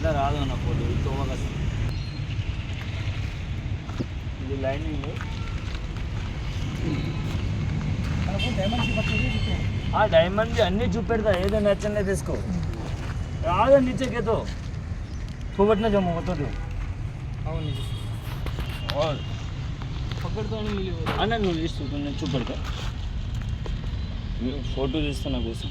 ఇట్లా రాదు అన్న పోటీ తోవగా ఇది లైనింగ్. ఆ డైమండ్ అన్ని చూపెడతా ఏదో నచ్చనే తీసుకో రాదు నీచకేతో పోగొట్టిన జమ్మ మొత్తం అన్న నువ్వు తీసుకో నేను చూపెడతా. ఫోటో తీస్తా నా కోసం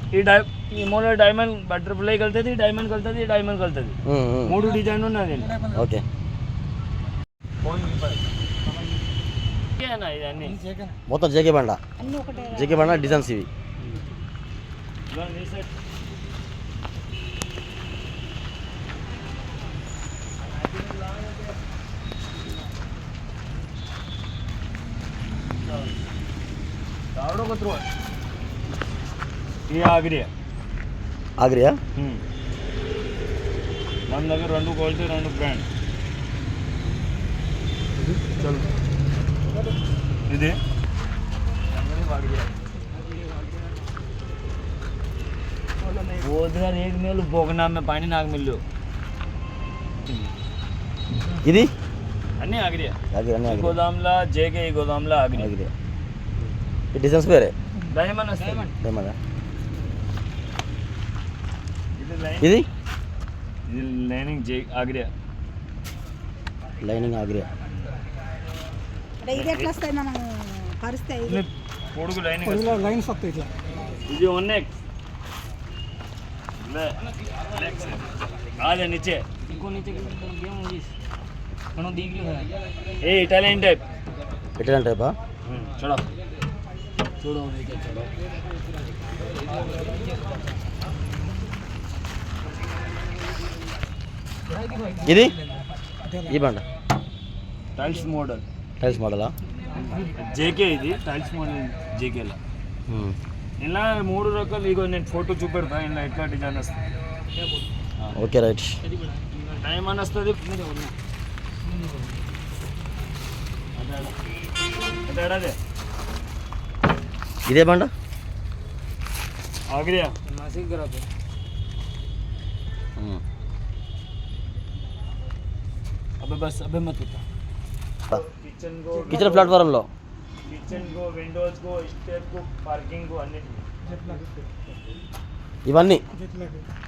ఈ డై ఈ మొల్ల డైమండ్ బటర్ఫ్లై కలుతుంది డైమండ్ కలుతుంది డైమండ్ కలుతుంది మూడు డిజైన్ ఉన్నది ఓకే అన్న ఇదన్నీ మొత్తం జేకే బండ జేకే బండ డిజైన్స్ ఇవి ఇదిగో నీ సెట్. రావడం ఒక త్రో ఈ ఆగ్రియా ఆగ్రియా మన దగ్గర రెండు క్వాలిటీ రెండు బ్రాండ్ ఇది वो उधर एक मिल बोगना में पानी नाग मिल ఇది అన్నీ ఆగ్రియా ఆగ్రియా అన్నీ ఈ ఆగ్రియా గోదాంలా జేకే ఈ గోదాంలా ఆగ్రియా ఆగ్రియా ఈ డిజైన్స్ వేరే డైమండ్ వస్తాయి డైమండా ఇది? లైనింగ్ జే ఆగ్రియా. లైనింగ్ ఆగ్రియా. అంటే ఇది ఎట్లా వస్తాయి మనం పరిస్థితి పొడుగు లైనింగ్ పొడుగులో లైన్స్ వస్తాయి ఇట్లా. ఇది వన్ చూడ. ఇది? ఈ బండ. Tiles model. టైల్స్ మోడలా? జేకే ఇది టైల్స్ మోడల్ జేకేలో. ఇలా మూడు రకాలు ఇగో నేను ఫోటో చూపెడతా ఇలా ఎట్లా డిజైన్ వస్తుంది. Okay right. డైమండ్ వస్తుంది. అదే అదే ఇదే బండ? ఆగ్రియా. కిచెన్ కో కిచెన్ ప్లాట్ఫారంలో కిచెన్ కో విండోస్ కో స్టెప్ కో పార్కింగ్ కో అన్ని ఇవన్నీ.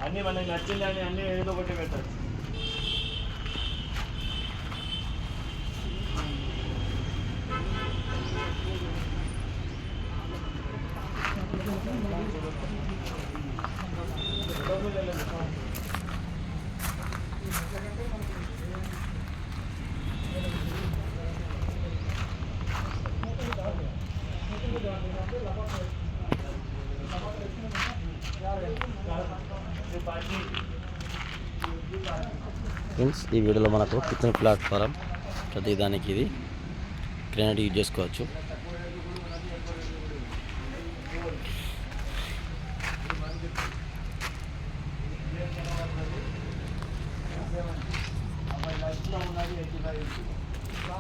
అన్ని మనకి నచ్చింది అని అన్ని ఏదో ఒకటి పెట్టచ్చు. ఫ్రెండ్స్ ఈ వీడియోలో మనకు కిచెన్ ప్లాట్ఫారం ప్రతి దానికి ఇది. గ్రానైట్ యూజ్ చేసుకోవచ్చు.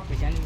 బిర్యానీ